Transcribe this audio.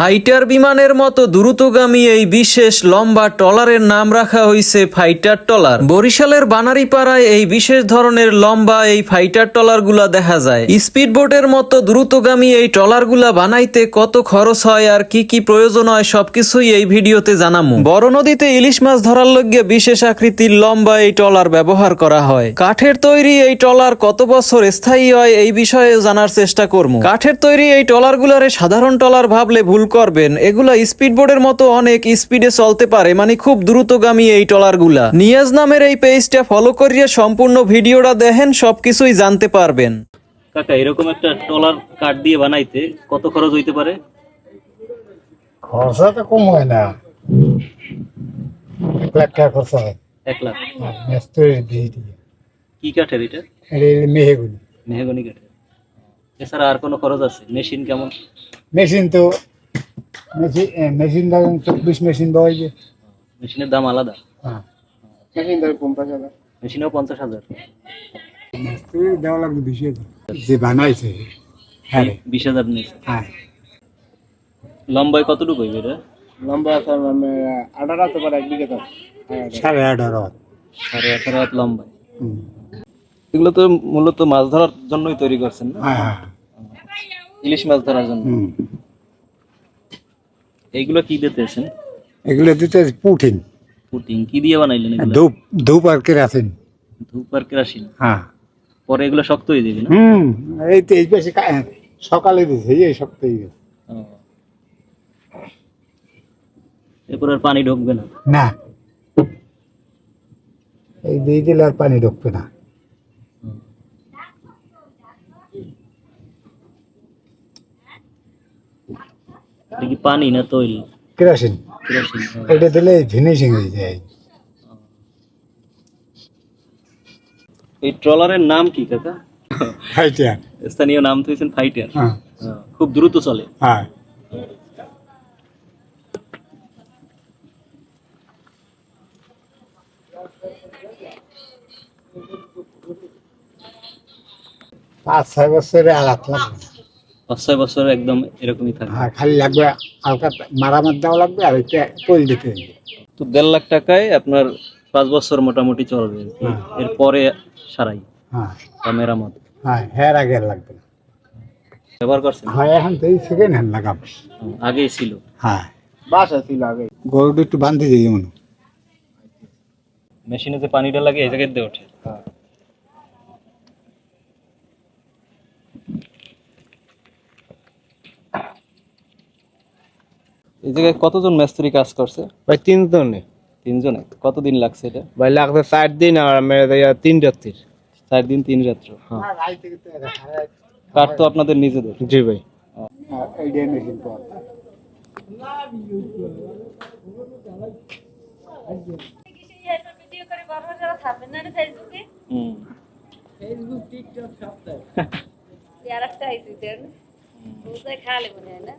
Fighter বিমানের মতো দ্রুতগামী এই বিশেষ লম্বা টলারের নাম রাখা হয়েছে ফাইটার টলার বরিশালের বানারীপাড়ায় এই বিশেষ ধরনের লম্বা এই ফাইটার টলারগুলা দেখা যায়। স্পিড বোটের মতো দ্রুতগামী এই টলারগুলা বানাইতে কত খরচ হয় আর কি কি প্রয়োজন হয় সবকিছুই এই ভিডিওতে জানামু। বড় নদীতে ইলিশ মাছ ধরার লগে বিশেষ আকৃতির লম্বা এই টলার ব্যবহার করা হয়। কাঠের তৈরি এই টলার কত বছর স্থায়ী হয় এই বিষয়ে জানার চেষ্টা করব কাঠের তৈরি এই টলারগুলারে সাধারণ টলার ভাবলে ভুল করবেন। এগুলা স্পিড বোর্ডের মতো অনেক স্পিডে চলতে পারে মানে খুব দ্রুতগামী এই টলারগুলা নিয়াজ নামের এই পেজটা ফলো করিয়ে সম্পূর্ণ ভিডিওটা দেখেন সবকিছুই জানতে পারবেন। কাকা এরকম একটা টলার কাঠ দিয়ে বানাইতে কত খরচ হইতে পারে? খরচা তো কম হয় না। এক লাখ টাকা খরচা হয়। এক লাখ? মেস্তরি দিয়ে দিয়ে। কি কাঠের এটা? মেহেগুলি মেহগনি কাঠের। এছাড়া আর কোনো খরচ আছে? মেশিন কেমন? মেশিন তো মেশিন মেশিন ধরেন চব্বিশ মেশিন দেওয়া যায় মেশিনের দাম আলাদা। হ্যাঁ। মেশিন ধরে পঞ্চাশ হাজার। মেশিনেও পঞ্চাশ হাজার। মেস্তরি দেওয়া লাগবে বেশি হাজার। যে বানাইছে হ্যাঁ রে, বিশ হাজার নিয়েছে হ্যাঁ। লম্বায় কতটুকু হইবে এটা লম্বা আছে আঠারো পারে এক বিঘে সাড়ে আঠারো। সাড়ে আঠারো হাত লম্বায়। হুম। এগুলো তো মূলত মাছ ধরার জন্যই তৈরি করছেন না? ইলিশ মাছ ধরার জন্য। এইগুলো কি দিতেছেন এগুলো দিতে পুঠিন পুটিং কি দিয়ে বানাইলেন এগুলো? ধূপ ধূপ আর কে আছেন ধূপ আর কেরাসিন? হ্যাঁ। পরে এগুলো শক্ত হয়ে যাবে না? হুম এই তো এই বেশি কা- সকালে দিছে এই সপ্তাহে গেছে। ও। এরপর আর পানি ঢুকবে না? না। এই দিয়ে দিলে আর পানি ঢুকবে না। এটা কি পানি না তৈল? কেরাসিন। কেরোসিন এটা দিলে ফিনিশিং হয়ে যায়। এই ট্রলারের নাম কি কাকা? স্থানীয় নাম তো ফাইটার হ্যাঁ খুব দ্রুত চলে। হ্যাঁ। পাঁচ ছয় বছরে আঘাত লাগবে। পাঁচ ছয় বছর একদম এরকমই থাকে হ্যাঁ খালি লাগবে হালকা মারামার দেওয়া লাগবে আর এটা তৈল দিতে হবে। তো দেড় লাখ টাকায় আপনার পাঁচ বছর মোটামুটি চলবে। হ্যাঁ। এরপরে সারাই। হ্যাঁ। বা মেরামত। হ্যাঁ হ্যাঁ আগে লাগবে না। ব্যবহার করছেন? হ্যাঁ এখন তো এই সেকেন্ড হ্যান্ড লাগাবো আগেই ছিল। হ্যাঁ। বাসা ছিল আগে গরুটা একটু বাঁধতে যাই মনে মেশিনে যে পানিটা লাগে এই জায়গায় দিয়ে ওঠে। এই জায়গায় কতজন মিস্ত্রি কাজ করছে? ভাই তিনজনে। তিনজনে? কতদিন লাগছে এটা? ভাই লাগছে চার দিন আর মেরে তিন রাত্রির। চার দিন তিন রাত্র? কাঠ তো আপনাদের নিজেদের? জি ভাই। এইটাই মেশিন পাওয়া ভিডিও করে বড় যারা থাকবেন না ফেসবুকে হুম আর একটা আইসি দেন। বুঝতে খালে মনে হয় না